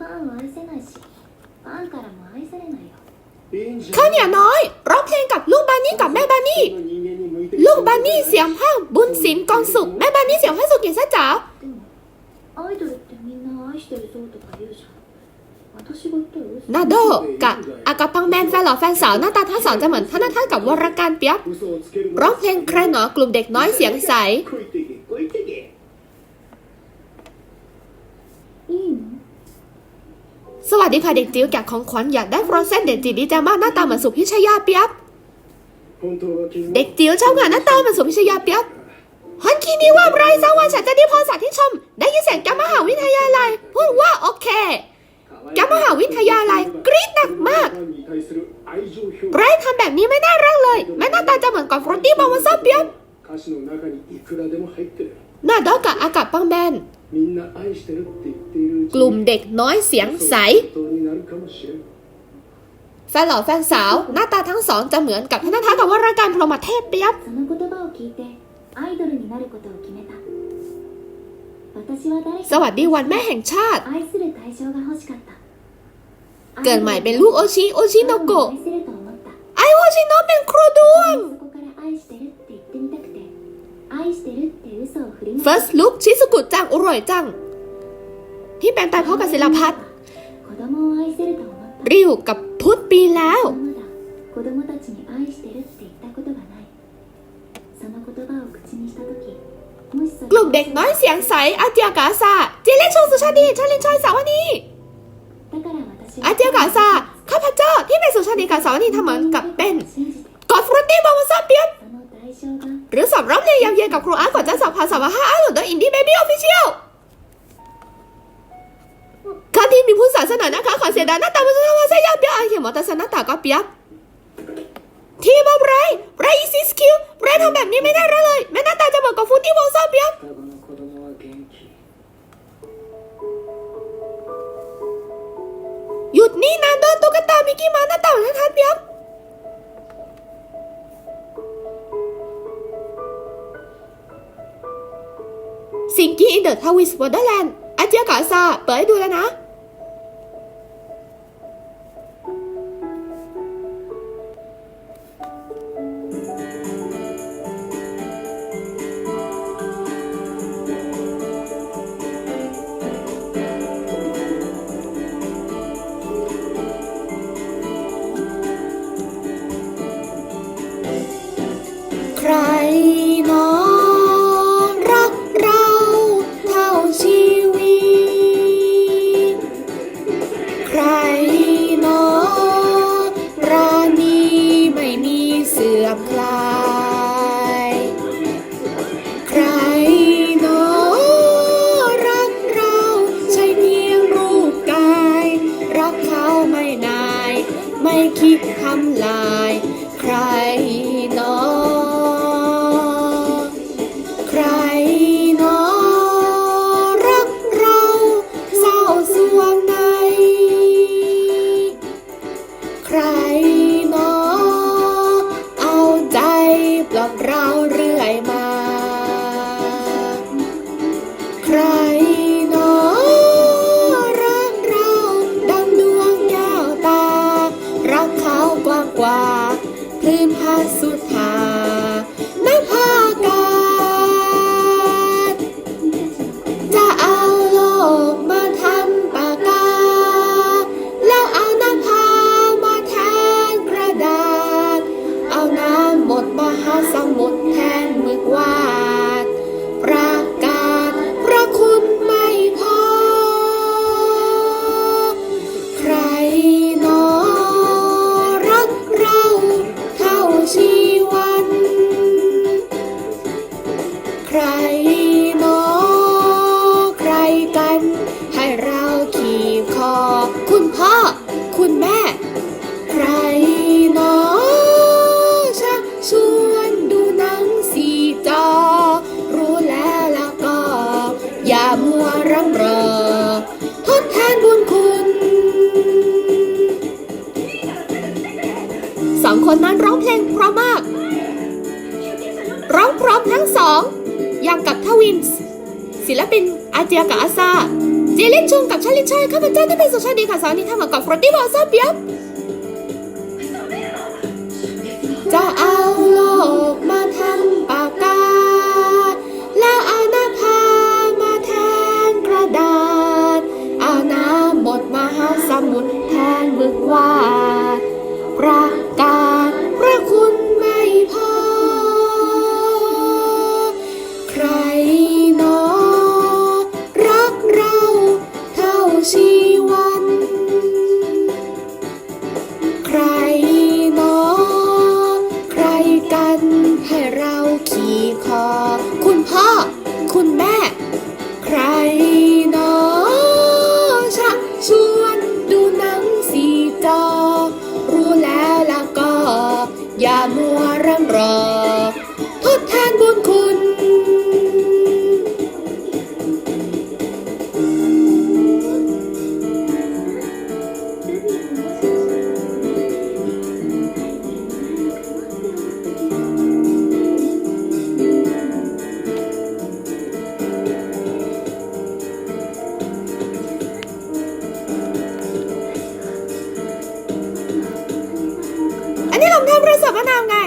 ファンを愛せないしファンからも愛されないよ ข้าวเหนียวน้อยร้องเพลงกับลูกบานี่กับแม่บานี่ ลูกบานี่เสียงห้างบุญศิลป์กองสุขแม่บานี่เสียงให้สุกินซะจ๋า でもアイドルってみんな愛してるそうとか言うじゃん私が言ったら嘘 นาโดกับอากาปังแมนแฟนหล่อแฟนสาวหน้าตาทั้งสองจะเหมือนท่านท่านกับวรการเปียบร้องเพลงใครหนอกลุ่มเด็กน้อยเสียงใส いいの สวัสดีค่ะเด็กจิ๋วแกะของขวัญอยากได้ฟรอเซนเด็กจิ๋วดีใจมากหน้าตาเหมือนสุพิชยาเปียบเด็กจิ๋วชอบงานหน้าตาเหมือนสุพิชยาเปียบฮันคีนี้ว่าไรสวันฉันจะได้พอสัตว์ที่ชม ได้ยินเสียงแกมหาวิทยาลัยพูดว่าโอเคแกมหาวิทยาลัยกรี๊ดหนักมากไรทำแบบนี้ไม่น่ารักเลยแม่หน้าตาจะเหมือนกับฟรอนตี้บอาวซ่าเปียบหน้าดอกกับอากาศปังแบน กลุ่มเด็กน้อยเสียงใสแฟนหล่อแฟนสาว หน้าตาทั้งสองจะเหมือนกับท่านท้าแต่ว่ารายการพรหมเทพเปียบสวัสดีวันแม่แห่งชาติ เกิดใหม่เป็นลูกโอชิ โอชิโนโกะไอโอชิโนเป็นครูดวง First Look ชิสกุจังอร่อยจัง ที่แปลงตายเพราะกับศิลพัฒน์ริวกับพุทธปีแล้วกลุ่มเด็กน้อยเสียงใสอาเจียกาซาเจเล่โสุชาดีชาลินชอยสาวนีอาเจียกาซาข้าพเจ้าที่เป็นสุชาดีกาสาวนีทำเหมือนกับเป็น สอบรอบเรียนยาวเย็นกับครูอาร์ตก่อนจะสอบผ่านสอบห้าอาร์ตโดอินดี้เบบี้ออฟฟิเชียลกาที่มีผู้สาสนานะคะขอเสียดายหน้าตามันจะว่าใช่ยาเปียเขียนมอเต่หน้าตาก็เปียกทีมอะไรไรซิสคิวไรทำแบบนี้ไม่ได้เลยแม่หน้าตาจะเหมือนกับฟูตี้โมซ่าเปียกหยุดนี่นะโดนตุ๊กตามิกกี้มาหน้าตาเหมืนทัดเปียก อินเดอะทวิสวอเดอร์แคิดทำลายใคร สุดทาน ทั้งสอง อย่างกับทวินส์ศิลปินอาเจียกับอาซา เจลินชุงกับชาลินชัยข้าพเจ้าที่เป็นสุชาติค่ะสาวนิทานมากับฟรอตี้บอลซาเปียบจะเอาโลกมาทำปากกา แล้วเอาหน้าพามาแทนกระดาษ เอาน้ำบดมาหาสมุดแทนบึกว่าประกาศ อันนี้องประสบนาไง